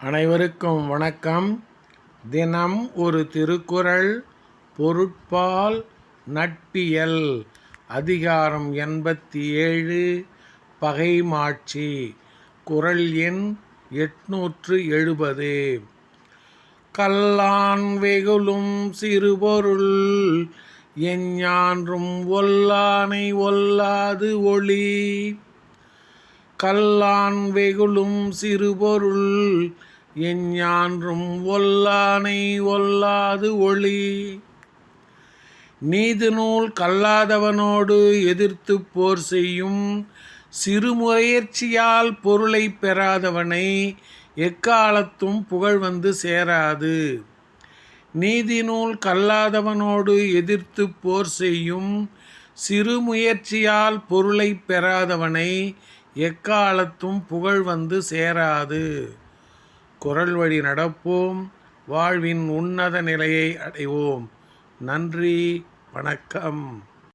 அனைவருக்கும் வணக்கம். தினம் ஒரு திருக்குறள் பொருட்பால் நட்பியல் அதிகாரம் எண்பத்தி ஏழு பகைமாட்சி குறள் எண் எட்நூற்று எழுபது. கல்லான் வெகுளும் சிறுபொருள் எஞ்ஞான்றும் ஒல்லானை ஒல்லாது ஒளி. கல்லான் வெகுளும் சிறுபொருள் எஞ்ஞான்றும் ஒல்லானை ஒல்லாது ஒளி. நீதி நூல் கல்லாதவனோடு எதிர்த்து போர் செய்யும் சிறுமுயற்சியால் பொருளை பெறாதவனை எக்காலத்தும் புகழ் வந்து சேராது. நீதி நூல் கல்லாதவனோடு எதிர்த்து போர் செய்யும் சிறு முயற்சியால் பொருளை பெறாதவனை எக்காலத்தும் புகழ் வந்து சேராது. குரல் வழி நடப்போம். வாழ்வின் உன்னத நிலையை அடைவோம். நன்றி. வணக்கம்.